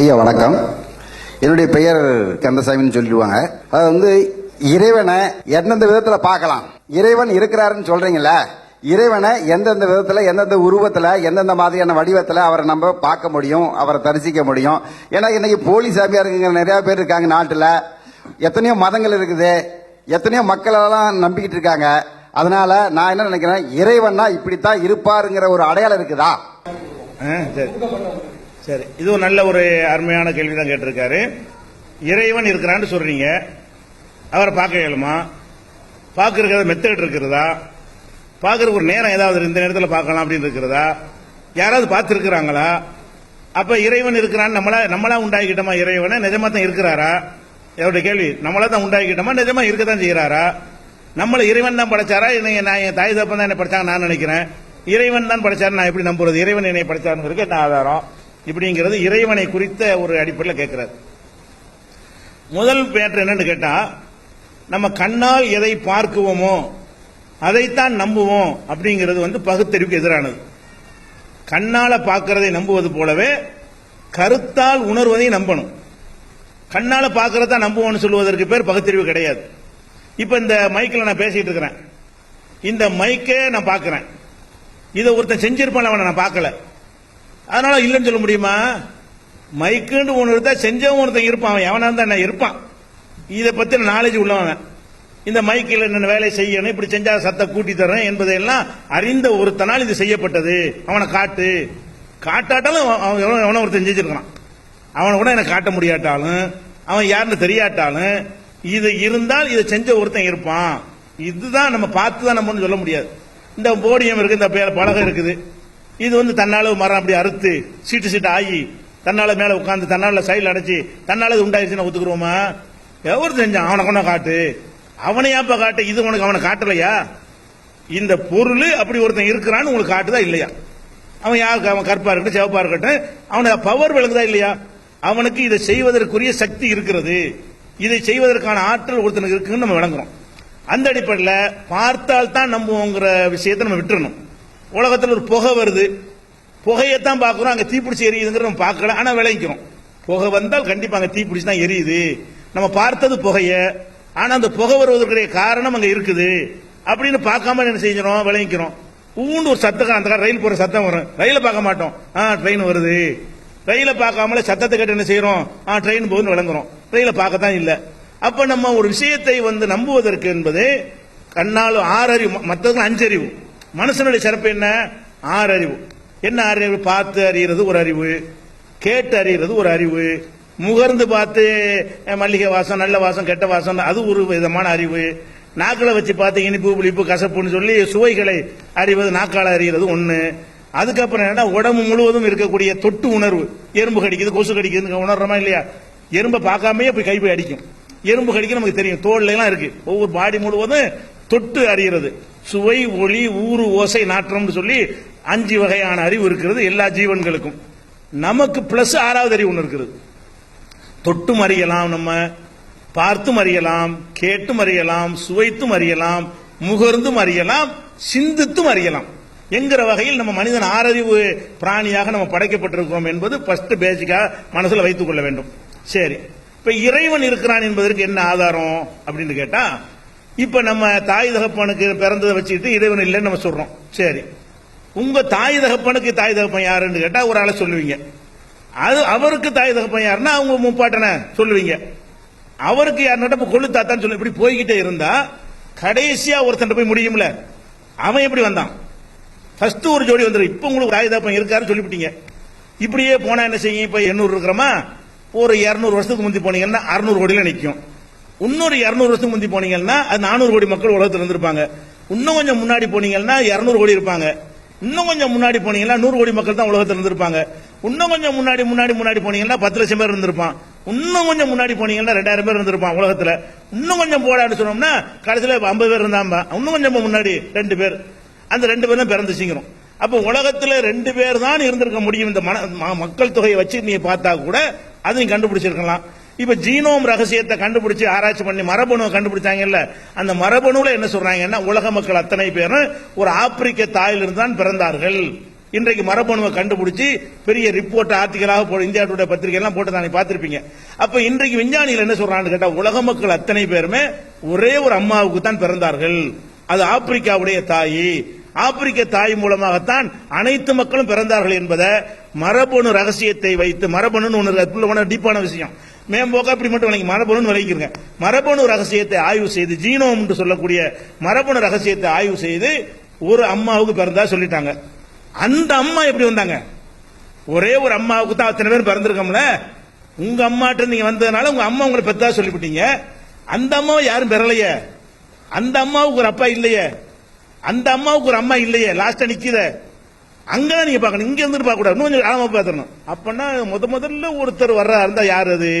ஐயா வணக்கம். என்னுடைய பெயர் கந்தசாமின்னு சொல்லிடுவாங்க. அது வந்து இறைவனை எந்தெந்த விதத்தில் பார்க்கலாம்? இறைவன் இருக்கிறாருன்னு சொல்றீங்களே இறைவனை எந்தெந்த விதத்தில் எந்தெந்த உருவத்தில் எந்தெந்த மாதிரியான வடிவத்தில் அவரை நம்ம பார்க்க முடியும் அவரை தரிசிக்க முடியும். ஏன்னா இன்னைக்கு போலி சாமியாருங்க நிறையா பேர் இருக்காங்க நாட்டில். எத்தனையோ மதங்கள் இருக்குது. எத்தனையோ மக்களெல்லாம் நம்பிக்கிட்டு இருக்காங்க. அதனால நான் என்ன நினைக்கிறேன் இறைவன்னா இப்படித்தான் இருப்பாருங்கிற ஒரு அடையாளம் இருக்குதா? ஆ, சரி. சரி. இது ஒரு நல்ல ஒரு அருமையான கேள்வி தான் கேட்டிருக்காரு. இறைவன் இருக்கிறான்னு சொல்றீங்க. அவரை பார்க்க இயலுமா? பார்க்கறது மெத்தட் இருக்கிறதா? பார்க்கறதுக்கு ஒரு நேரம் ஏதாவது இந்த நேரத்தில் பார்க்கலாம் அப்படின்னு இருக்கிறதா? யாராவது பார்த்துருக்குறாங்களா? அப்ப இறைவன் இருக்கிறான்னு நம்மளா நம்மளா உண்டாக்கிட்டோமா இறைவனை? நிஜமா தான் இருக்கிறாரா? என்னுடைய கேள்வி? நம்மளா தான் உண்டாக்கிட்டோமா நிஜமா இருக்க தான் செய்யறாரா நம்மள இறைவன் தான் படைச்சாரா? என்னை நான் என் தாய் தப்பன் தான் என்ன படைச்சாங்க நான் நினைக்கிறேன். இறைவன் தான் படைச்சாரு நான் எப்படி நம்புறது? இறைவன் என்னை படைச்சாருங்கிறதுக்கு என்ன ஆதாரம்? இப்படிங்கிறது இறைவனை குறித்த ஒரு அடிப்படையில் கேட்கிறார். முதல் பேட்டர் என்னன்னு கேட்டா நம்ம கண்ணால் எதை பார்க்குவோமோ அதைத்தான் நம்புவோம் அப்படிங்கிறது வந்து பகுத்தறிவுக்கு எதிரானது. கண்ணால பார்க்கறதை நம்புவது போலவே கருத்தால் உணர்வதை நம்பணும். கண்ணால பார்க்கறதா நம்புவோம்னு சொல்லுவதற்கு பேர் பகுத்தறிவு கிடையாது. இப்ப இந்த மைக்கில் நான் பேசிட்டு இருக்கிறேன். இந்த மைக்கே நான் பார்க்கிறேன். இதை ஒருத்தன் செஞ்சிருப்பான் அவனை நான் பார்க்கல. அதனால இல்லைன்னு சொல்ல முடியுமா? மைக்குன்னு ஒன்று இருந்தா செஞ்சவன் ஒருத்தன் இருப்பான். அவன் எவனா இருந்தா நான் இருப்பான். இதை பத்தி நாலேஜ் உள்ளவன். இந்த மைக்கில் என்னென்ன வேலை செய்யணும் இப்படி செஞ்சா சத்த கூட்டி தரேன் என்பதையெல்லாம் அறிந்த ஒருத்தனால் இது செய்யப்பட்டது. அவனை காட்டு. காட்டாட்டாலும் அவன் அவன் எவனோ- எவனோ ஒருத்தன் செஞ்சிருக்கான் அவனை கூட எனக்கு காட்ட முடியாட்டாலும் அவன் யாருன்னு தெரியாட்டாலும் இது இருந்தால் இதை செஞ்ச ஒருத்தன் இருப்பான். இதுதான் நம்ம பார்த்து தான் நம்ம சொல்ல முடியாது. இந்த போடியம் இருக்கு இந்த பே- பலகை இருக்குது. இது வந்து தன்னால மரம் அப்படி அறுத்து சீட்டு சீட்டு ஆகி தன்னால மேல உட்காந்து தன்னால சைடில் அடைச்சி தன்னால இது உண்டாயிருச்சுன்னு ஒத்துக்குருவோமா? எவர் செஞ்சான் அவனை கொண்ட காட்டு. அவனை காட்டு? இது உனக்கு அவனை காட்டலையா? இந்த பொருள் அப்படி ஒருத்தன் இருக்கிறான்னு உங்களுக்கு காட்டுதா இல்லையா? அவன் யாருக்கு அவன் கற்பா இருக்கட்டும் சிவப்பா இருக்கட்டும் அவனுக்கு பவர் விளங்குதா இல்லையா? அவனுக்கு இதை செய்வதற்குரிய சக்தி இருக்கிறது. இதை செய்வதற்கான ஆற்றல் ஒருத்தனுக்கு இருக்குன்னு நம்ம விளங்குறோம். அந்த அடிப்படையில் பார்த்தால் தான் நம்புவோங்கிற விஷயத்தை நம்ம விட்டுறணும். உலகத்தில் ஒரு புகை வருது. புகையைத்தான் பார்க்குறோம். அங்கே தீப்பிடிச்சி எரியுதுங்கிற நம்ம பார்க்கல. ஆனால் விளைவிக்கிறோம் புகை வந்தால் கண்டிப்பாக அங்கே தீப்பிடிச்சு தான் எரியுது. நம்ம பார்த்தது புகைய. ஆனால் அந்த புகை வருவதற்குரிய காரணம் அங்கே இருக்குது. அப்படின்னு பார்க்காம என்ன செஞ்சிடும் விளைவிக்கிறோம் ஊண்டு ஒரு சத்தம் அந்த காலம் ரயில் போகிற சத்தம் வரும். ரயிலை பார்க்க மாட்டோம். ஆ ட்ரெயின் வருது. ரயில பார்க்காமல சத்தத்தை கேட்டு என்ன செய்யறோம்? ஆ ட்ரெயின் போகுதுன்னு விளங்குறோம். ரயில பார்க்கத்தான் இல்ல. அப்ப நம்ம ஒரு விஷயத்தை வந்து நம்புவதற்கு என்பது கண்ணாலும் ஆறறிவு மற்றவங்க அஞ்சறிவு. மனுஷனுடைய சிறப்பு என்ன? ஆறறிவு. என்ன அறிவு பார்த்து அறிகிறது ஒரு அறிவு. கேட்டு அறிகிறது ஒரு அறிவு. முகர்ந்து பார்த்து மல்லிகை வாசம் நல்ல வாசம் கெட்ட வாசம் அது ஒரு விதமான அறிவு. நாக்களை வச்சு பார்த்து இனிப்பு புளிப்பு கசப்புன்னு சொல்லி சுவைகளை அறிவது நாக்கால அறிகிறது ஒன்று அதுக்கப்புறம் என்னன்னா உடம்பு முழுவதும் இருக்கக்கூடிய தொட்டு உணர்வு. எறும்பு கடிக்குது கொசு கடிக்குதுன்னு உணர்றோமா இல்லையா? எறும்பை பார்க்காமயே போய் கை போய் அடிக்கும். எறும்பு கடிக்க நமக்கு தெரியும். தோல்ல எல்லாம் இருக்கு. ஒவ்வொரு பாடி முழுவதும் தொட்டு அறிகிறது. சுவை ஒளி ஊறு ஓசை நாற்றம்னு சொல்லி அஞ்சு வகையான அறிவு இருக்கிறது எல்லா ஜீவன்களுக்கும். நமக்கு பிளஸ் ஆறாவது அறிவு ஒன்று இருக்கிறது தொட்டும் அறியலாம் நம்ம பார்த்தும் அறியலாம் கேட்டும் அறியலாம் சுவைத்தும் அறியலாம் முகர்ந்தும் அறியலாம் சிந்தித்தும் அறியலாம். என்கிற வகையில் நம்ம மனிதன் ஆறறிவு பிராணியாக நம்ம படைக்கப்பட்டிருக்கிறோம் என்பது ஃபர்ஸ்ட் பேசிக்கா மனசுல வைத்துக் கொள்ள வேண்டும். சரி. இப்ப இறைவன் இருக்கிறான் என்பதற்கு என்ன ஆதாரம் அப்படின்னு கேட்டா இப்ப நம்ம தாய் தகப்பனுக்கு பிறந்ததை வச்சுக்கிட்டு இறைவன் இல்லைன்னு நம்ம சொல்றோம். சரி. உங்க தாய் தகப்பனுக்கு தாய் தகப்பன் யாருன்னு கேட்டா ஒரு ஆளை சொல்லுவீங்க. அது அவருக்கு தாய் தகப்பன் யாருன்னா அவங்க முப்பாட்டனை சொல்லுவீங்க. அவருக்கு யாருன்னா இப்ப கொள்ளு தாத்தான்னு சொல்லி இப்படி போய்கிட்டே இருந்தா கடைசியா ஒருத்தன் போய் முடியும்ல. அவன் எப்படி வந்தான்? ஃபர்ஸ்ட் ஒரு ஜோடி வந்துடும் இப்ப உங்களுக்கு தாய் இருக்காருன்னு சொல்லிவிட்டீங்க. இப்படியே போனா என்ன செய்யும்? இப்ப எண்ணூறு இருக்கிறோமா? ஒரு இருநூறு வருஷத்துக்கு முந்தி போனீங்கன்னா அறுநூறு கோடியில நிற்கும் இன்னொரு இருநூறு வருஷத்துக்கு முந்தி போனீங்கன்னா அது நானூறு கோடி மக்கள் உலகத்தில் இருந்திருப்பாங்க. இன்னும் கொஞ்சம் முன்னாடி போனீங்கன்னா இருநூறு கோடி இருப்பாங்க. இன்னும் கொஞ்சம் முன்னாடி போனீங்கன்னா நூறு கோடி மக்கள் தான் உலகத்தில் இருந்திருப்பாங்க. இன்னும் கொஞ்சம் முன்னாடி முன்னாடி முன்னாடி போனீங்கன்னா பத்து லட்சம் பேர் இருந்திருப்பான். இன்னும் கொஞ்சம் முன்னாடி போனீங்கன்னா ரெண்டாயிரம் பேர் இருந்திருப்பான் உலகத்துல. இன்னும் கொஞ்சம் போடான்னு சொன்னோம்னா கடைசியில் ஐம்பது பேர் இருந்தாம்பா இன்னும் கொஞ்சம் முன்னாடி ரெண்டு பேர். அந்த ரெண்டு பேரும் பிறந்துச்சுங்கிறோம் அப்ப உலகத்துல ரெண்டு பேர் தான் இருந்திருக்க முடியும். இந்த மன மக்கள் தொகையை வச்சு நீ பார்த்தா கூட அதை நீ கண்டுபிடிச்சிருக்கலாம். இப்ப ஜீனோம் ரகசியத்தை கண்டுபிடிச்சு ஆராய்ச்சி பண்ணி மரபணுவை கண்டுபிடிச்சாங்கல்ல அந்த மரபணுல என்ன சொல்றாங்கன்னா உலக மக்கள் அத்தனை பேரும் ஒரு ஆப்பிரிக்க தாயிலிருந்து தான் பிறந்தார்கள். இன்றைக்கு மரபணுவை கண்டுபிடிச்சு பெரிய ரிப்போர்ட் ஆர்டிகலாக போ இந்தியா டுடே பத்திரிகை எல்லாம் போட்டு தானே பார்த்திருப்பீங்க. அப்ப இன்றைக்கு விஞ்ஞானிகள் என்ன சொல்றான்னு கேட்டா உலக மக்கள் அத்தனை பேருமே ஒரே ஒரு அம்மாவுக்கு தான் பிறந்தார்கள். அது ஆப்பிரிக்காவுடைய தாய். ஆப்பிரிக்க தாய் மூலமாகத்தான் அனைத்து மக்களும் பிறந்தார்கள் என்பதை மரபணு ரகசியத்தை வைத்து மரபணுன்னு ஒன்று அதுக்குள்ள டீப்பான விஷயம். மேம்போக்கா இப்படி மட்டும் விளங்கி மரபணுன்னு விளங்கிக்கிறங்க மரபணு ரகசியத்தை ஆய்வு செய்து ஜீனோம் என்று சொல்லக்கூடிய மரபணு ரகசியத்தை ஆய்வு செய்து ஒரு அம்மாவுக்கு பிறந்தா சொல்லிட்டாங்க. அந்த அம்மா எப்படி வந்தாங்க? ஒரே ஒரு அம்மாவுக்கு தான் அத்தனை பேர் பிறந்திருக்கோம்ல? உங்க அம்மாட்ட நீங்க வந்ததுனால உங்க அம்மா உங்களை பெத்தா சொல்லிவிட்டீங்க. அந்த அம்மாவை யாரும் பெறலையே? அந்த அம்மாவுக்கு ஒரு அப்பா இல்லையே? அந்த அம்மாவுக்கு ஒரு அம்மா இல்லையே லாஸ்டா நிக்குதே. அங்கதான் நீங்க பார்க்கணும் இங்க இருந்து பார்க்க கூடாது இன்னும் கொஞ்சம் ஆழமா பார்த்துடணும். அப்பன்னா முத முதல்ல ஒருத்தர் வர்றா இருந்தா யார் அது?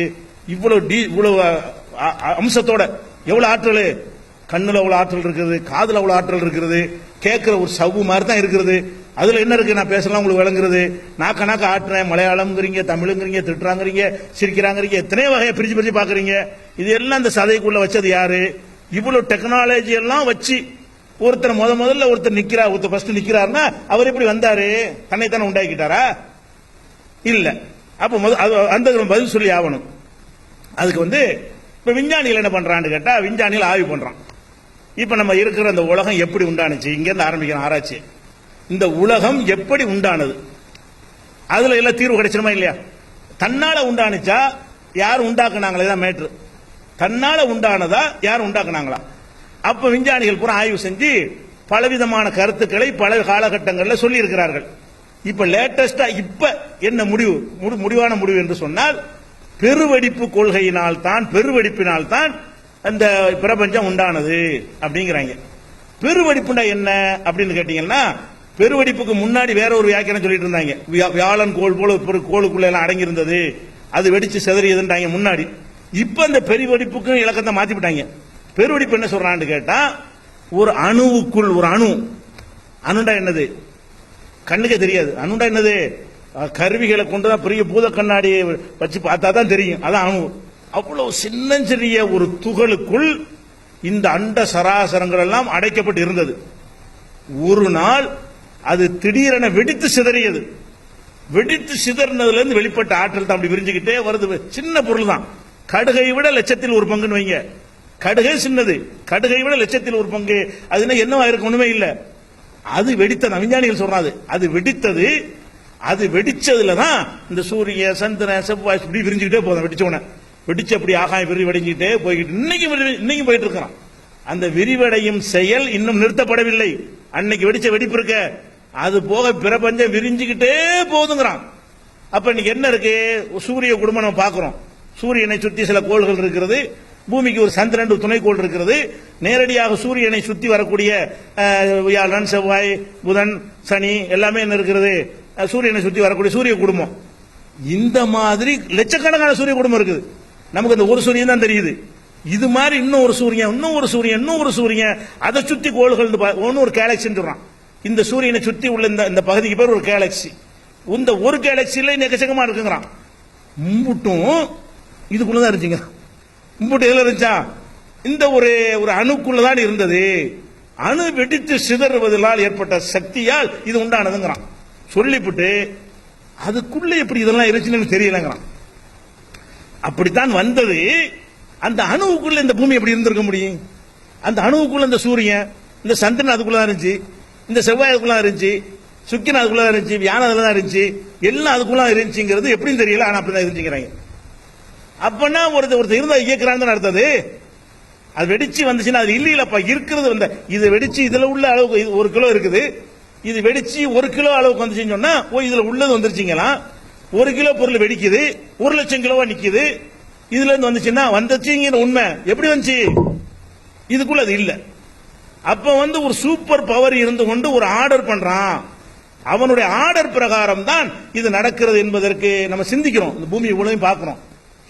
இவ்வளவு டி இவ்வளவு அம்சத்தோட. எவ்வளவு ஆற்றல்? கண்ணுல அவ்வளவு ஆற்றல் இருக்கிறது காதுல அவ்வளவு ஆற்றல் இருக்கிறது கேட்கிற ஒரு சவ்வு மாதிரி தான் இருக்கிறது அதுல என்ன இருக்கு? நான் பேசலாம் உங்களுக்கு விளங்குறது. நாக்க நாக்க ஆட்டுறேன் மலையாளம்ங்கிறீங்க தமிழுங்கிறீங்க திட்டுறாங்கிறீங்க சிரிக்கிறாங்கிறீங்க எத்தனையோ வகையை பிரிச்சு பிரிச்சு பாக்குறீங்க இது எல்லாம் இந்த சதைக்குள்ள வச்சது யாரு? இவ்வளவு டெக்னாலஜி எல்லாம் வச்சு ஒருத்தர் முத முதல்ல ஒருத்தர் நிக்கிறா ஒருத்தர் ஃபர்ஸ்ட் நிக்கிறாருன்னா அவர் எப்படி வந்தாரு? தன்னைத்தானே உண்டாக்கிட்டாரா? இல்ல. அப்ப முத- அது- அந்த பதில் சொல்லி ஆகணும். அதுக்கு வந்து இப்ப விஞ்ஞானிகள் என்ன பண்றான்னு கேட்டா விஞ்ஞானிகள் ஆய்வு பண்றான். இப்ப நம்ம இருக்கிற அந்த உலகம் எப்படி உண்டானுச்சு? இங்க இருந்து ஆரம்பிக்கிறோம் ஆராய்ச்சி. இந்த உலகம் எப்படி உண்டானது? அதுல எல்லாம் தீர்வு கிடைச்சிருமா இல்லையா? தன்னால உண்டானுச்சா? யார் உண்டாக்குனாங்களே தான் மேட்ரு. தன்னால உண்டானதா? யார் உண்டாக்குனாங்களா? அப்ப விஞ்ஞானிகள் பூரா ஆய்வு செஞ்சு பலவிதமான கருத்துக்களை பல காலகட்டங்களில் சொல்லி இருக்கிறார்கள் இப்ப லேட்டஸ்டா இப்ப என்ன முடிவு? முடி- முடிவான முடிவு என்று சொன்னால் பெருவெடிப்பு கொள்கையினால் தான் பெருவெடிப்பினால் தான் அந்த பிரபஞ்சம் உண்டானது அப்படிங்கிறாங்க. பெருவெடிப்புண்டா என்ன அப்படின்னு கேட்டீங்கன்னா பெருவெடிப்புக்கு முன்னாடி வேற ஒரு வியாக்கியம் சொல்லிட்டு இருந்தாங்க. வியா- வியாழன் கோள் போல ஒரு கோளுக்குள்ள எல்லாம் அடங்கியிருந்தது. அது வெடிச்சு செதறியதுன்றாங்க முன்னாடி. இப்ப அந்த பெருவெடிப்புக்கும் இலக்கத்தை மாத்தி விட்டாங்க பெருவெடிப்பு என்ன சொல்றான்னு கேட்டா ஒரு அணுவுக்குள் ஒரு அணு. அணுண்டா என்னது? கண்ணுக்கே தெரியாது. அணுண்டா என்னது? கருவிகளை கருவிகளை கொண்டுதான் பெரிய பூத கண்ணாடியை வச்சு பார்த்தா தான் தெரியும். அதான் அணு. அவ்வளவு சின்னஞ்சிறிய ஒரு துகளுக்குள் இந்த அண்ட சராசரங்கள் எல்லாம் அடைக்கப்பட்டு இருந்தது. ஒரு நாள் அது திடீரென வெடித்து சிதறியது. வெடித்து சிதறினதுல இருந்து வெளிப்பட்ட ஆற்றல் தான் அப்படி விரிஞ்சுக்கிட்டே வருது. சின்ன பொருள் தான் கடுகை விட லட்சத்தில் ஒரு பங்குன்னு வைங்க. கடுகை சின்னது. கடுகை விட லட்சத்தில் ஒரு பங்கு. அதுனா என்னவா இருக்க ஒண்ணுமே இல்ல. அது வெடித்தது விஞ்ஞானிகள் சொல்றாது அது. வெடித்தது அது வெடிச்சதுல தான் இந்த சூரிய சந்திரன் செவ்வாய் இப்படி விரிஞ்சுக்கிட்டே போதும் வெடிச்ச உடனே வெடிச்சு அப்படி ஆகாயம் விரி வெடிஞ்சுக்கிட்டே போய்கிட்டு இன்னைக்கு விரி- இன்னைக்கு போயிட்டு இருக்கிறான். அந்த விரிவடையும் செயல் இன்னும் நிறுத்தப்படவில்லை. அன்னைக்கு வெடிச்ச வெடிப்பு இருக்க. அது போக பிரபஞ்சம் விரிஞ்சுக்கிட்டே போகுதுங்கிறான். அப்ப இன்னைக்கு என்ன இருக்கு? சூரிய குடும்பம் நம்ம பார்க்கிறோம். சூரியனை சுற்றி சில கோள்கள் இருக்கிறது. பூமிக்கு ஒரு சந்திரன் துணைக்கோள் இருக்கிறது. நேரடியாக சூரியனை சுற்றி வரக்கூடிய வியாழன் செவ்வாய் புதன் சனி எல்லாமே என்ன இருக்கிறது? சூரியனை சுற்றி வரக்கூடிய சூரிய குடும்பம். இந்த மாதிரி லட்சக்கணக்கான சூரிய குடும்பம் இருக்குது. நமக்கு அந்த ஒரு சூரியன் தான் தெரியுது. இது மாதிரி இன்னும் ஒரு சூரியன் இன்னும் ஒரு சூரியன் இன்னும் ஒரு சூரியன் அதை சுற்றி கோள்கள் ஒன்று ஒரு கேலக்சின்னு சொல்றான். இந்த சூரியனை சுற்றி உள்ள இந்த இந்த பகுதிக்கு பேர் ஒரு கேலக்சி இந்த ஒரு கேலக்சியில் நெகச்சகமாக இருக்குங்கிறான். மும்புட்டும் இதுக்குள்ளதான் இருந்துச்சுங்க. இம்புட்டு எதுல இருந்துச்சா? இந்த ஒரு ஒரு அணுக்குள்ள தான் இருந்தது. அணு வெடித்து சிதறுவதனால் ஏற்பட்ட சக்தியால் இது உண்டானதுங்கிறான். சொல்லிவிட்டு அதுக்குள்ள எப்படி இதெல்லாம் இருந்துச்சுன்னு தெரியலங்கிறான். அப்படித்தான் வந்தது. அந்த அணுவுக்குள்ள இந்த பூமி எப்படி இருந்திருக்க முடியும்? அந்த அணுவுக்குள்ள இந்த சூரியன் இந்த சந்திரன் அதுக்குள்ள தான் இருந்துச்சு. இந்த செவ்வாய் அதுக்குள்ள இருந்துச்சு. சுக்கின் அதுக்குள்ள தான் இருந்துச்சு. வியானம் அதுல தான் இருந்துச்சு. எல்லாம் அதுக்குள்ள இருந்துச்சுங்கிறது எப்படின்னு தெரியல. ஆனா அப்படிதான் இருந்துச்சுங்கிறாங்க. அப்பனா ஒருத்தர் ஒருத்தர் இருந்தா இயக்குறான்னு நடத்தது அது? வெடிச்சு வந்துச்சுன்னா அது இல்லையிலப்பா இருக்கிறது வந்த இது வெடிச்சு இதுல உள்ள அளவுக்கு இது ஒரு கிலோ இருக்குது. இது வெடிச்சு ஒரு கிலோ அளவுக்கு வந்துச்சுன்னு சொன்னா ஓ இதுல உள்ளது வந்துருச்சுங்களா? ஒரு கிலோ பொருள் வெடிக்குது ஒரு லட்சம் கிலோவா நிக்குது. இதுல இருந்து வந்துச்சுன்னா வந்துச்சுங்கிற உண்மை. எப்படி வந்துச்சு? இதுக்குள்ள அது இல்ல. அப்ப வந்து ஒரு சூப்பர் பவர் இருந்து கொண்டு ஒரு ஆர்டர் பண்றான். அவனுடைய ஆர்டர் பிரகாரம் தான் இது நடக்கிறது என்பதற்கு நம்ம சிந்திக்கிறோம். இந்த பூமி இவ்வளவு பார்க்கிறோம்.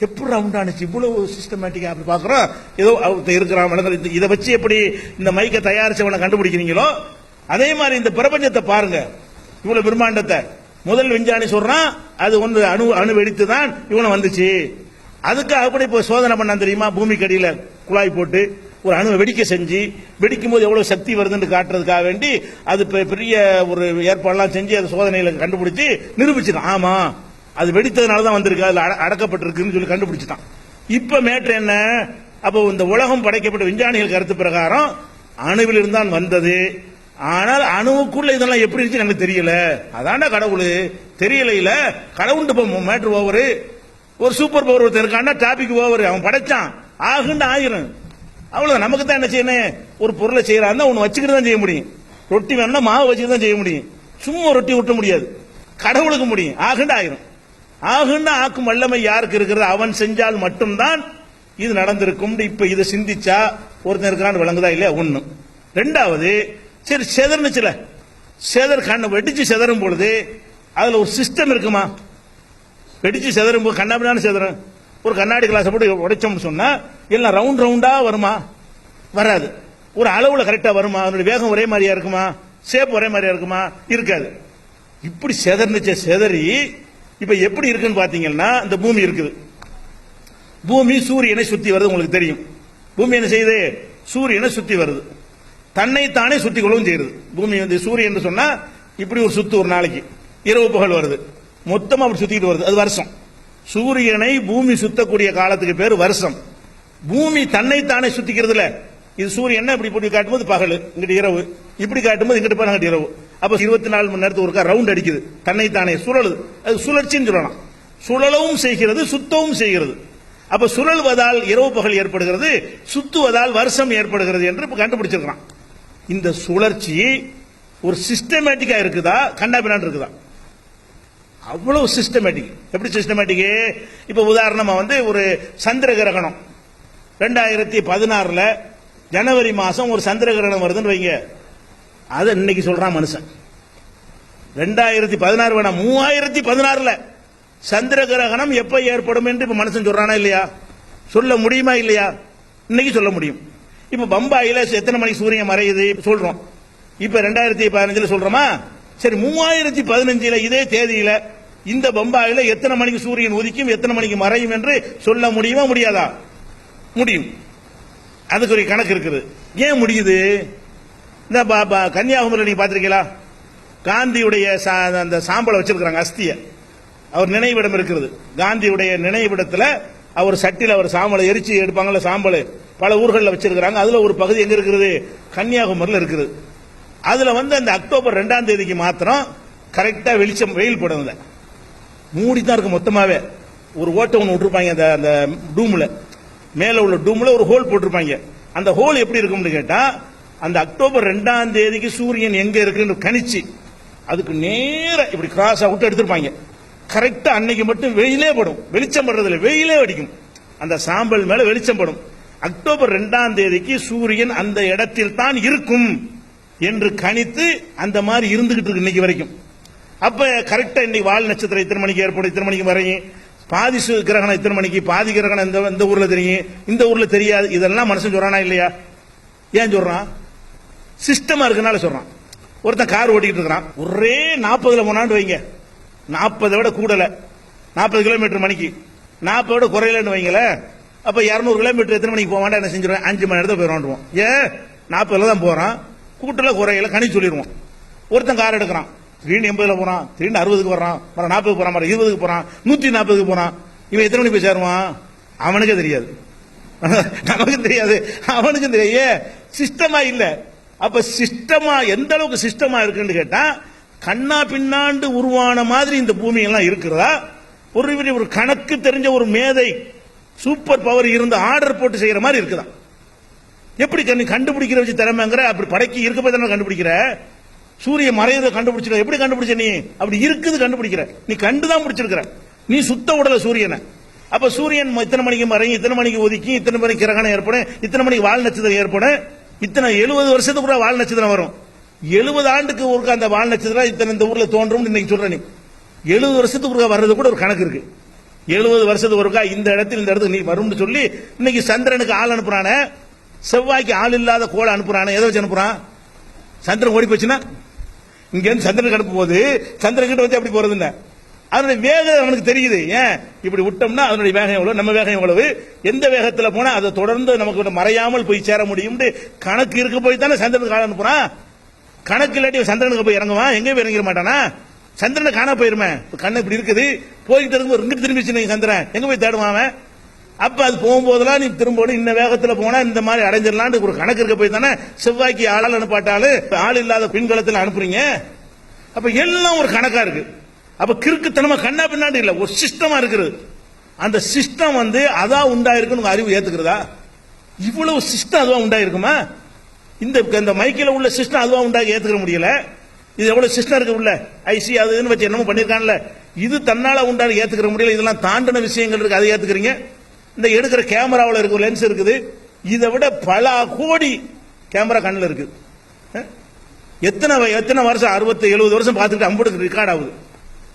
எப்படி உண்டானுச்சு இவ்வளவு சிஸ்டமேட்டிக்கா அப்படி பார்க்குறோம் ஏதோ ஒருத்தன் இருக்கிறான் விளங்குறது. இதை வச்சு எப்படி இந்த மைக்கை தயாரிச்சவனை கண்டுபிடிக்கிறீங்களோ? அதே மாதிரி இந்த பிரபஞ்சத்தை பாருங்க. இவ்வளவு பிரம்மாண்டத்தை. முதல் விஞ்ஞானி சொல்றான் அது ஒன்று அணு அணு வெடித்து தான் இவனை வந்துச்சு. அதுக்கு அப்படி இப்போ சோதனை பண்ணா தெரியுமா? பூமிக்கு அடியில குழாய் போட்டு ஒரு அணுவை வெடிக்க செஞ்சு வெடிக்கும் போது எவ்வளவு சக்தி வருதுன்னு காட்டுறதுக்காக வேண்டி அது பெ- பெரிய ஒரு ஏற்பாடுலாம் செஞ்சு அது சோதனையில கண்டுபிடிச்சு நிரூபிச்சிடும் ஆமா. அது வெடித்ததுனால தான் வந்திருக்கு அதில் அடக்கப்பட்டிருக்குன்னு சொல்லி கண்டுபிடிச்சிட்டான். இப்போ மேட்ரு என்ன? அப்போ இந்த உலகம் படைக்கப்பட்ட விஞ்ஞானிகள் கருத்து பிரகாரம் அணுவில் இருந்தான் வந்தது. ஆனால் அணுவுக்குள்ள இதெல்லாம் எப்படி இருந்துச்சு எனக்கு தெரியல. அதான்டா கடவுள். தெரியல இப்போ மேட்ரு ஓவரு. ஒரு சூப்பர் பவர் ஒருத்தர் இருக்கான்னா டாபிக் ஓவர். அவன் படைச்சான். ஆகுன்னு ஆயிரும். அவ்வளவுதான். நமக்கு தான் என்ன செய்யணும்? ஒரு பொருளை செய்யறாருன்னா ஒன்று வச்சுக்கிட்டு தான் செய்ய முடியும். ரொட்டி வேணும்னா மாவு வச்சுட்டு தான் செய்ய முடியும். சும்மா ரொட்டி விட்ட முடியாது. கடவுளுக்கு முடியும். ஆகுண்டு ஆயிரும். ஆகுன்னு ஆக்கும் வல்லமை யாருக்கு இருக்கிறது? அவன் செஞ்சால் மட்டும்தான் இது நடந்திருக்கும். இப்ப இதை சிந்திச்சா ஒருத்தன் இருக்கிறான்னு விளங்குதா இல்லையா? ஒண்ணு. ரெண்டாவது சரி செதர்னுச்சுல செதர் கண்ணை வெடிச்சு செதறும் பொழுது அதுல ஒரு சிஸ்டம் இருக்குமா? வெடிச்சு செதறும் போது கண்ணாபினான்னு செதறும்? ஒரு கண்ணாடி கிளாஸ் போட்டு உடைச்சோம்னு சொன்னா எல்லாம் ரவுண்ட் ரவுண்டா வருமா? வராது. ஒரு அளவுல கரெக்டா வருமா? அதனுடைய வேகம் ஒரே மாதிரியா இருக்குமா? சேப் ஒரே மாதிரியா இருக்குமா? இருக்காது. இப்படி செதர்னுச்ச செதறி இப்ப எப்படி இருக்குன்னு பாத்தீங்கன்னா இந்த பூமி இருக்குது. பூமி சூரியனை சுத்தி வருது உங்களுக்கு தெரியும். பூமி என்ன செய்யுது? சூரியனை சுத்தி வருது. தன்னை தானே சுத்தி கொள்ளவும் செய்யுது. பூமி வந்து சூரியன் சொன்னா இப்படி ஒரு சுத்து ஒரு நாளைக்கு. இரவு பகல் வருது. மொத்தம் அப்படி சுத்திட்டு வருது. அது வருஷம். சூரியனை பூமி சுத்தக்கூடிய காலத்துக்கு பேர் வருஷம். பூமி தன்னை தானே சுத்திக்கிறதுல. இது சூரியன் இப்படி இப்படி காட்டும்போது? பகல். இங்கிட்டு இரவு. இப்படி காட்டும்போது இங்கிட்டு பாருங்க இரவு. அப்ப இருபத்தி நாலு மணி நேரத்துக்கு ஒருக்கா ரவுண்ட் அடிக்குது. தன்னை தானே சுழலுது. அது சுழற்சின்னு சொல்லலாம். சுழலவும் செய்கிறது சுத்தவும் செய்கிறது. அப்ப சுழல்வதால் இரவு பகல் ஏற்படுகிறது சுத்துவதால் வருஷம் ஏற்படுகிறது என்று இப்ப கண்டுபிடிச்சிருக்கிறான். இந்த சுழற்சி ஒரு சிஸ்டமேட்டிக்கா இருக்குதா? கண்டாபினான் இருக்குதா? அவ்வளவு சிஸ்டமேட்டிக் எப்படி சிஸ்டமேட்டிக்கு இப்ப உதாரணமா வந்து ஒரு சந்திர கிரகணம். ரெண்டாயிரத்தி பதினாறுல ஜனவரி மாசம் ஒரு சந்திர கிரகணம் வருதுன்னு வைங்க. அதை இன்னைக்கு சொல்றான் மனுஷன். ரெண்டாயிரத்தி பதினாறு வேணாம் மூவாயிரத்தி பதினாறுல சந்திர கிரகணம் எப்ப ஏற்படும் என்று இப்ப மனுஷன் சொல்றானா இல்லையா? சொல்ல முடியுமா இல்லையா? இன்னைக்கு சொல்ல முடியும். இப்ப பம்பாயில எத்தனை மணிக்கு சூரியன் மறையுது? சொல்றோம். இப்ப ரெண்டாயிரத்தி பதினஞ்சுல சொல்றோமா? சரி மூவாயிரத்தி பதினஞ்சுல இதே தேதியில இந்த பம்பாயில எத்தனை மணிக்கு சூரியன் உதிக்கும் எத்தனை மணிக்கு மறையும் என்று சொல்ல முடியுமா முடியாதா? முடியும். அதுக்கு ஒரு கணக்கு இருக்குது. ஏன் முடியுது? இந்த ப- கன்னியாகுமரியில் நீங்க பாத்திருக்கீங்களா காந்தியுடைய சா- அந்த சாம்பலை வச்சிருக்கிறாங்க அஸ்திய. அவர் நினைவிடம் இருக்கிறது. காந்தியுடைய நினைவிடத்துல அவர் சட்டில அவர் சாம்பலை எரிச்சு எடுப்பாங்கல்ல சாம்பல். பல ஊர்களில் வச்சிருக்கிறாங்க. அதுல ஒரு பகுதி எங்க இருக்கிறது கன்னியாகுமரியில் இருக்குது. அதுல வந்து அந்த அக்டோபர் ரெண்டாம் தேதிக்கு மாத்திரம் கரெக்டா வெளிச்சம் வெயில் படும்ல மூடி தான் இருக்கு மொத்தமாவே. ஒரு ஓட்டை ஒன்று விட்டுருப்பாங்க அந்த அந்த டூமில். மேலே உள்ள டூமில் ஒரு ஹோல் போட்டிருப்பாங்க. அந்த ஹோல் எப்படி இருக்கும்னு கேட்டால் அந்த அக்டோபர் ரெண்டாம் தேதிக்கு சூரியன் எங்க இருக்குன்னு கணிச்சு அதுக்கு நேர இப்படி கிராஸ் அவுட் எடுத்திருப்பாங்க. கரெக்டா அன்னைக்கு மட்டும் வெயிலே படும். வெளிச்சம் படுறதுல வெயிலே அடிக்கும். அந்த சாம்பல் மேல வெளிச்சம் படும். அக்டோபர் ரெண்டாம் தேதிக்கு சூரியன் அந்த இடத்தில் தான் இருக்கும் என்று கணித்து அந்த மாதிரி இருந்துகிட்டு இருக்கு இன்னைக்கு வரைக்கும். அப்ப கரெக்டா இன்னைக்கு வால் நட்சத்திரம் இத்தனை மணிக்கு ஏற்படும் இத்தனை மணிக்கு வரையும். பாதி கிரகணம் இத்தனை மணிக்கு பாதி கிரகணம் இந்த இந்த ஊர்ல தெரியும்? இந்த ஊர்ல தெரியாது. இதெல்லாம் மனுஷன் சொல்றானா இல்லையா? ஏன் சொல்றான்? சிஸ்டமா இருக்கனால சொல்றான். ஒருத்தன் கார் ஓட்டிக்கிட்டு இருக்கிறான். ஒரே நாற்பதுல போனான்னு வைங்க. நாற்பதை விட கூடல. நாற்பது கிலோமீட்டர் மணிக்கு. நாற்பது விட குறையலன்னு வைங்கள. அப்ப இரநூறு கிலோமீட்டர் எத்தனை மணிக்கு போவாண்டா என்ன செஞ்சிருவேன்? அஞ்சு மணி நேரத்தில் போயிடுவான் ஏ நாற்பதுல தான் போறான். கூட்டல குறையில கணி சொல்லிடுவோம். ஒருத்தன் கார் எடுக்கிறான். திடீர்னு எண்பதுல போறான். திடீர்னு அறுபதுக்கு வர்றான். மரம் நாற்பதுக்கு போறான் மரம் இருபதுக்கு போறான். நூத்தி நாற்பதுக்கு போறான். இவன் எத்தனை மணிக்கு போய் சேருவான்? அவனுக்கே தெரியாது. நமக்கு தெரியாது. அவனுக்கும் தெரியாது. சிஸ்டமா இல்லை. அப்ப சிஸ்டமா எந்த அளவுக்கு சிஸ்டமா இருக்குன்னு கேட்டா கண்ணா பின்னாண்டு உருவான மாதிரி இந்த பூமி எல்லாம் இருக்கிறதா? ஒரு ஒரு கணக்கு தெரிஞ்ச ஒரு மேதை சூப்பர் பவர் இருந்து ஆர்டர் போட்டு செய்யற மாதிரி இருக்குதா? எப்படி கண்ணு கண்டுபிடிக்கிற வச்சு திறமைங்கிற? அப்படி படைக்கு இருக்க போய் தானே கண்டுபிடிக்கிற? சூரிய மறையதை கண்டுபிடிச்சிருக்க. எப்படி கண்டுபிடிச்ச நீ? அப்படி இருக்குது கண்டுபிடிக்கிற. நீ கண்டுதான் பிடிச்சிருக்கிற. நீ சுத்த உடல சூரியனை. அப்ப சூரியன் இத்தனை மணிக்கு மறையும் இத்தனை மணிக்கு ஒதுக்கி இத்தனை மணிக்கு கிரகணம் ஏற்படும் இத்தனை மணிக்கு வால் நட்சத்திரம் ஏற்படும். இத்தனை எழுபது வருஷத்துக்கு கூட வால் நட்சத்திரம் வரும். எழுபது ஆண்டுக்கு ஒருக்கா அந்த வால் நட்சத்திரம் இத்தனை இந்த ஊர்ல தோன்றும் இன்னைக்கு சொல்கிறேன் நீ. எழுபது வருஷத்துக்கு ஒருக்கா வர்றது கூட ஒரு கணக்கு இருக்கு. எழுபது வருஷத்துக்கு ஒருக்கா இந்த இடத்துல இந்த இடத்துக்கு நீ வரும்னு சொல்லி இன்னைக்கு சந்திரனுக்கு ஆள் அனுப்புறானே. செவ்வாய்க்கு ஆள் இல்லாத கோளை அனுப்புறானே. எதை வச்சு அனுப்புறான்? சந்திரன் ஓடி போச்சுன்னா? இங்க இருந்து சந்திரனுக்கு அனுப்பும் போது சந்திரன் கிட்ட வந்து எப்படி போறது என்ன அதனுடைய வேகம் அவனுக்கு தெரியுது. ஏன்? இப்படி விட்டோம்னா அதனுடைய வேகம் எவ்வளவு? நம்ம வேகம் எவ்வளவு? எந்த வேகத்துல போனா அதை தொடர்ந்து நமக்கு மறையாமல் போய் சேர முடியும் கணக்கு இருக்க போய் தானே சந்திரனுக்கு ஆள் அனுப்புறான் கணக்கு இல்லாட்டி சந்திரனுக்கு போய் இறங்குவான்? எங்கே போய் இறங்கிட மாட்டானா? சந்திரனை காண போயிருமே. கண்ணு இப்படி இருக்குது. போய்கிட்டு இருக்கும்போது இங்கிட்டு திரும்பிச்சு நீங்க சந்திரன். எங்க போய் தேடுவான் அவன்? அப்ப அது போகும்போதெல்லாம் நீ திரும்ப இந்த வேகத்துல போனா இந்த மாதிரி அடைஞ்சிடலான்னு ஒரு கணக்கு இருக்க போய் தானே? செவ்வாய்க்கு ஆளால் அனுப்பாட்டாலும் ஆள் இல்லாத பின்களத்தில் அனுப்புறீங்க. அப்ப எல்லாம் ஒரு கணக்கா இருக்கு. அப்ப கிறுக்குத்தனமா கண்ணா பின்னாடி இல்ல ஒரு சிஸ்டமா இருக்குது அந்த சிஸ்டம் வந்து அதான் உண்டாயிருக்குன்னு உங்க அறிவு ஏத்துக்கிறதா? இவ்வளவு சிஸ்டம் அதுவா உண்டாயிருக்குமா? இந்த இந்த மைக்கில் உள்ள சிஸ்டம் அதுவா உண்டாக ஏத்துக்க முடியல? இது எவ்வளவு சிஸ்டம் இருக்கு உள்ள? ஐசி அது இதுன்னு வச்சு என்னமோ பண்ணிருக்கான்ல. இது தன்னால உண்டாக ஏத்துக்கிற முடியல இதெல்லாம் தாண்டின விஷயங்கள் இருக்கு அதை ஏத்துக்கிறீங்க? இந்த எடுக்கிற கேமராவில் இருக்கு லென்ஸ் இருக்குது. இதை விட பல கோடி கேமரா கண்ணில் இருக்குது எத்தனை எத்தனை வருஷம் அறுபத்தி எழுபது வருஷம் பார்த்துட்டு அம்புடுக்கு ரெக்கார்ட் ஆகுது.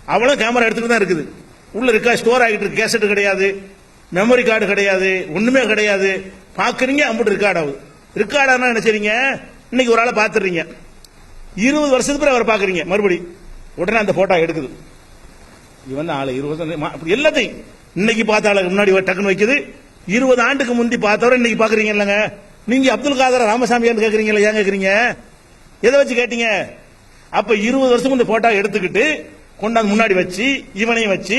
அவ்வளோ கேமரா எடுத்துட்டு தான் இருக்குது. உள்ள இருக்கா ஸ்டோர் ஆகிட்டு இருக்கு கேசட் கிடையாது மெமரி கார்டு கிடையாது ஒண்ணுமே கிடையாது. பாக்குறீங்க அம்பிட்டு ரெக்கார்ட் ஆகுது. ரெக்கார்ட் ஆனா என்ன செய்றீங்க? இன்னைக்கு ஒரு ஆளை பார்த்துறீங்க இருபது வருஷத்துக்கு பிறகு அவரை பாக்குறீங்க மறுபடி. உடனே அந்த போட்டோ எடுக்குது. இவன் தான் ஆளு இருபது வருஷம் மா- அப்படி எல்லாத்தையும். இன்னைக்கு பார்த்த ஆளுக்கு முன்னாடி டக்குன்னு வைக்குது. இருபது ஆண்டுக்கு முந்தி பார்த்தவரை இன்னைக்கு பாக்குறீங்க இல்லைங்க? நீங்க அப்துல் காதர் ராமசாமியான்னு கேக்குறீங்களா ஏன் கேக்குறீங்க? எதை வச்சு கேட்டீங்க? அப்ப இருபது வருஷம் இந்த போட்டோ எடுத்துக்கிட்டு கொண்டாந்து முன்னாடி வச்சு இவனையும் வச்சு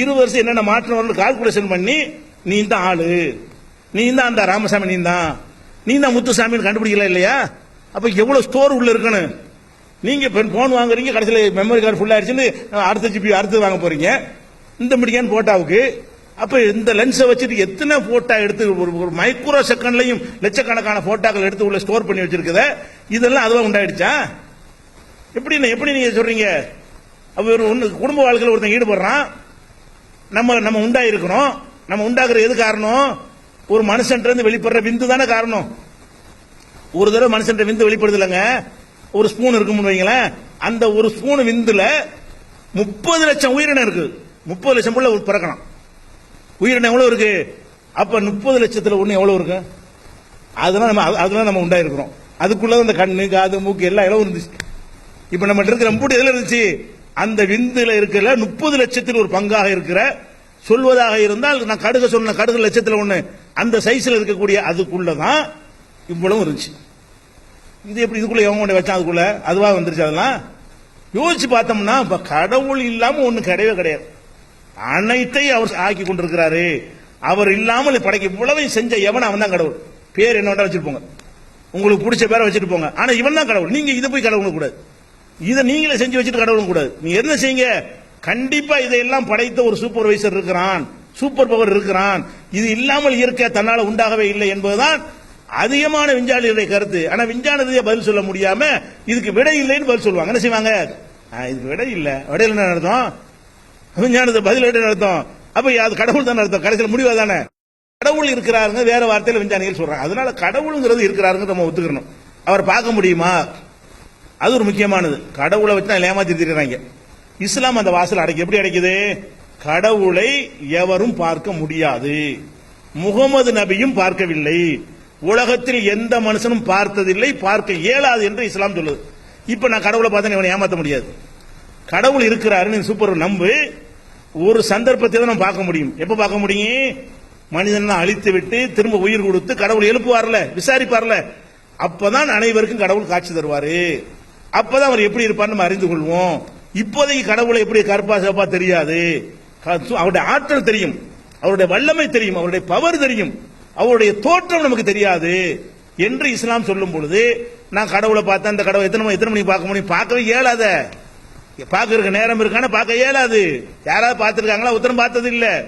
இருபது வருஷம் என்னென்ன மாற்றம் வரும்னு கால்குலேஷன் பண்ணி நீ தான் ஆளு. நீ தான் அந்த ராமசாமி நீ தான் நீ தான் முத்துசாமின்னு கண்டுபிடிக்கல இல்லையா? அப்ப எவ்வளவு ஸ்டோர் உள்ள இருக்கணும்? நீங்க போன் வாங்குறீங்க கடைசியில் மெமரி கார்டு ஃபுல் ஆயிடுச்சுன்னு அடுத்த ஜிபி அடுத்து வாங்க போறீங்க. இந்த முடியான் போட்டாவுக்கு. அப்ப இந்த லென்ஸை வச்சுட்டு எத்தனை போட்டோ எடுத்து ஒரு ஒரு மைக்ரோ செகண்ட்லையும் லட்சக்கணக்கான போட்டோக்கள் எடுத்து உள்ள ஸ்டோர் பண்ணி வச்சிருக்குத? இதெல்லாம் அதுவா உண்டாயிடுச்சா? எப்படி எப்படி நீங்க சொல்றீங்க? அப்ப ஒரு குடும்ப வாழ்க்கையில் ஒருத்தன் ஈடுபடுறான். நம்ம நம்ம உண்டாயிருக்கிறோம். நம்ம உண்டாக்குற எது காரணம்? ஒரு மனுஷன் இருந்து வெளிப்படுற விந்து தானே காரணம். ஒரு தடவை மனுஷன் விந்து வெளிப்படுது இல்லைங்க. ஒரு ஸ்பூன் இருக்கும்னு வைங்களேன். அந்த ஒரு ஸ்பூன் விந்துல முப்பது லட்சம் உயிரினம் இருக்கு. முப்பது லட்சம் உள்ள பிறக்கணும் உயிரினம் எவ்வளவு இருக்கு? அப்ப முப்பது லட்சத்துல ஒண்ணு எவ்வளவு இருக்கு? அதெல்லாம் நம்ம அதெல்லாம் நம்ம உண்டாயிருக்கிறோம். அதுக்குள்ள அந்த கண்ணு காது மூக்கு எல்லாம் எல்லாம் இருந்துச்சு. இப்ப நம்ம இருக்கிற மூட்டு எதுல இருந்துச்சு? அந்த விந்துல இருக்கிற முப்பது லட்சத்தில் ஒரு பங்காக இருக்கிற சொல்வதாக இருந்தால் நான் கடுகு சொன்ன கடுகு லட்சத்தில் ஒண்ணு அந்த சைஸ்ல இருக்கக்கூடிய அதுக்குள்ளதான் இவ்வளவு இருந்துச்சு. இது எப்படி இதுக்குள்ள எவன் கொண்டு வச்சான் அதுக்குள்ள? அதுவா வந்துருச்சு அதெல்லாம்? யோசிச்சு பார்த்தோம்னா இப்ப கடவுள் இல்லாம ஒண்ணு கிடையவே கிடையாது. அனைத்தை அவர் ஆக்கி கொண்டிருக்கிறாரு. அவர் இல்லாமல் படைக்க இவ்வளவையும் செஞ்ச எவன் அவன் தான் கடவுள். பேர் என்ன வேண்டாம் உங்களுக்கு பிடிச்ச பேரை வச்சுட்டு போங்க. ஆனா இவன் தான் கடவுள். நீங்க இதை போய் கடவுள் கூடாது. இதை நீங்களே செஞ்சு வச்சுட்டு கடவுளும் கூடாது. நீங்க என்ன செய்யுங்க? கண்டிப்பா இதையெல்லாம் படைத்த ஒரு சூப்பர்வைசர் இருக்கிறான். சூப்பர் பவர் இருக்கிறான். இது இல்லாமல் இயற்கை தன்னால் உண்டாகவே இல்லை என்பதுதான் அதிகமான விஞ்ஞானிகளுடைய கருத்து. ஆனா விஞ்ஞான பதில் சொல்ல முடியாம இதுக்கு விடை இல்லைன்னு பதில் சொல்லுவாங்க. என்ன செய்வாங்க? இதுக்கு விடை இல்லை. விடையில் என்ன நடத்தும் விஞ்ஞானத்தை பதில் விட நடத்தும் அப்ப அது கடவுள் தானே அர்த்தம். கடைசியில் முடிவா தானே? கடவுள் இருக்கிறாருங்க வேற வார்த்தையில விஞ்ஞானிகள் சொல்றாங்க. அதனால கடவுளுங்கிறது இருக்கிறாருங்க நம்ம ஒத்துக்கணும். அவர் பார்க்க முடியுமா? அது ஒரு முக்கியமானது. கடவுளை வச்சு தான் ஏமாத்தி இஸ்லாம் அந்த வாசல் அடைக்க எப்படி அடைக்குது? கடவுளை எவரும் பார்க்க முடியாது. முகமது நபியும் பார்க்கவில்லை. உலகத்தில் எந்த மனுஷனும் பார்த்ததில்லை பார்க்க இயலாது என்று இஸ்லாம் சொல்லுது. இப்ப நான் கடவுளை பார்த்தா இவனை ஏமாத்த முடியாது. கடவுள் இருக்கிறாருன்னு சூப்பர் நம்பு. ஒரு சந்தர்ப்பத்தை தான் நம்ம பார்க்க முடியும். எப்ப பார்க்க முடியும்? மனிதனை அழித்து விட்டு திரும்ப உயிர் கொடுத்து கடவுள் எழுப்புவார்ல விசாரிப்பார்ல. அப்பதான் அனைவருக்கும் கடவுள் காட்சி தருவாரு. அப்பதான் அவர் எப்படி இருப்பார் நம்ம அறிந்து கொள்வோம். இப்போதைக்கு கடவுளை எப்படி கருப்பா சிவப்பா தெரியாது. அவருடைய ஆற்றல் தெரியும். அவருடைய வல்லமை தெரியும். அவருடைய பவர் தெரியும். அவருடைய தோற்றம் நமக்கு தெரியாது. என்று இஸ்லாம் சொல்லும் பொழுது நான் கடவுளை பார்த்தேன் அந்த கடவுளை எத்தனை மணி எத்தனை மணிக்கு பார்க்க முடியும்? பார்க்கவே இயலாத. பார்க்கறதுக்கு நேரம் இருக்கான பார்க்க இயலாது. யாராவது பார்த்துருக்காங்களா? உத்தரம் பார்த்தது இல்ல.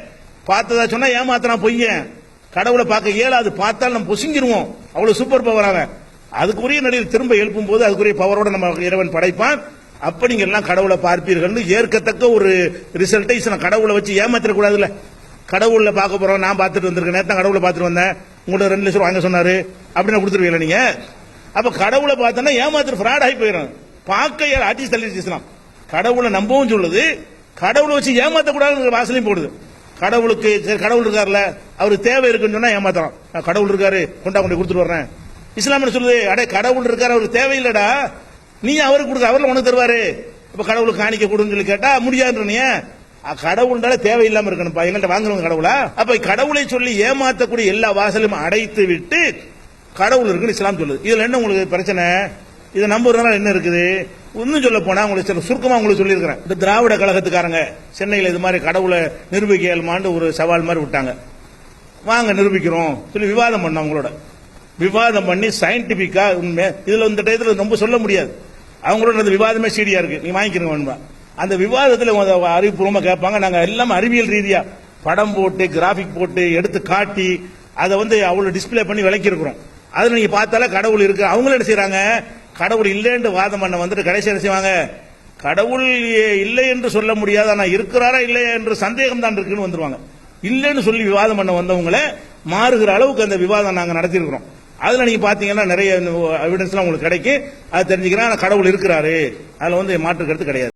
பார்த்ததா சொன்னா ஏமாத்தனா பொய்யன். கடவுளை பார்க்க இயலாது. பார்த்தால் நம்ம பொசுங்கிருவோம். அவ்வளவு சூப்பர் பவர் அவன். அதுக்குரிய நடிகர் திரும்ப எழுப்பும் போது அதுக்குரிய பவரோட நம்ம இறைவன் படைப்பான். அப்ப நீங்க எல்லாம் கடவுளை பார்ப்பீர்கள் ஏற்கத்தக்க ஒரு ரிசல்ட்டை நான் கடவுளை வச்சு ஏமாத்திரக்கூடாதுல்ல கடவுள்ல பார்க்க போறோம் நான் பார்த்துட்டு வந்திருக்கேன். நேத்தான் கடவுளை பார்த்துட்டு வந்தேன். உங்கள்ட்ட ரெண்டு லட்சம் வாங்க சொன்னாரு. அப்படின்னு கொடுத்துருவீங்களா நீங்க? அப்ப கடவுளை பார்த்தோன்னா ஏமாத்திர ஃப்ராட் ஆகி போயிடும். பார்க்க ஆட்சி தள்ளிச்சுலாம் கடவுளை நம்பவும் சொல்லுது. கடவுளை வச்சு ஏமாத்தக்கூடாதுங்கிற வாசலையும் போடுது. கடவுளுக்கு சரி கடவுள் இருக்காருல்ல. அவருக்கு தேவை இருக்குன்னு சொன்னா ஏமாத்தலாம். கடவுள் இருக்காரு கொண்டா கொண்டு கொடுத்துட்டு வர்றேன். இஸ்லாம் என்ன சொல்லுது அடே கடவுள் இருக்கார் அவருக்கு தேவையில்லடா. நீ அவருக்கு கொடுக்க அவர்ல உனக்கு தருவாரு. இப்ப கடவுளுக்கு காணிக்க கொடுன்னு சொல்லி கேட்டா முடியாதுன்ற கடவுள்னால தேவையில்லாம இருக்கணும்ப்பா எங்கள்கிட்ட வாங்குறவங்க கடவுளா? அப்ப கடவுளை சொல்லி ஏமாத்தக்கூடிய எல்லா வாசலும் அடைத்து விட்டு கடவுள் இருக்குன்னு இஸ்லாம் சொல்லுது. இதுல என்ன உங்களுக்கு பிரச்சனை? இதை நம்புறதுனால என்ன இருக்குது? இன்னும் சொல்ல போனா உங்களுக்கு சில சுருக்கமா உங்களுக்கு சொல்லியிருக்கிறேன். இந்த திராவிட கழகத்துக்காரங்க சென்னையில் இது மாதிரி கடவுளை நிரூபிக்கலுமான்னு ஒரு சவால் மாதிரி விட்டாங்க. வாங்க நிரூபிக்கிறோம். சொல்லி விவாதம் பண்ணோம் அவங்களோட. விவாதம் பண்ணி சயின்டிபிக்கா உண்மை இதுல இந்த டயத்துல ரொம்ப சொல்ல முடியாது. அவங்களோட அந்த விவாதமே சீடியா இருக்கு. நீ வாங்கிக்கிறங்க வேணுமா? அந்த விவாதத்துல உங்க அறிவுபூர்வமா கேட்பாங்க. நாங்க எல்லாம் அறிவியல் ரீதியா படம் போட்டு கிராபிக் போட்டு எடுத்து காட்டி அதை வந்து அவ்வளவு டிஸ்ப்ளே பண்ணி விளக்கி அதில் அதுல நீங்க பார்த்தாலே கடவுள் இருக்கு. அவங்களும் என்ன செய்கிறாங்க கடவுள் இல்லைன்னு வாதம் பண்ண வந்துட்டு கடைசி என்ன செய்வாங்க? கடவுள் இல்லை என்று சொல்ல முடியாது ஆனா இருக்கிறாரா இல்லையா என்று சந்தேகம் தான் இருக்குன்னு வந்துருவாங்க. இல்லைன்னு சொல்லி விவாதம் பண்ண வந்தவங்களை மாறுகிற அளவுக்கு அந்த விவாதம் நாங்க நடத்தியிருக்கிறோம். அதுல நீங்க பாத்தீங்கன்னா நிறைய எவிடன்ஸ்லாம் உங்களுக்கு கிடைக்கும் அது தெரிஞ்சுக்கிறேன். ஆனா கடவுள் இருக்கிறாரு. அதுல வந்து மாற்று கருத்து கிடையாது.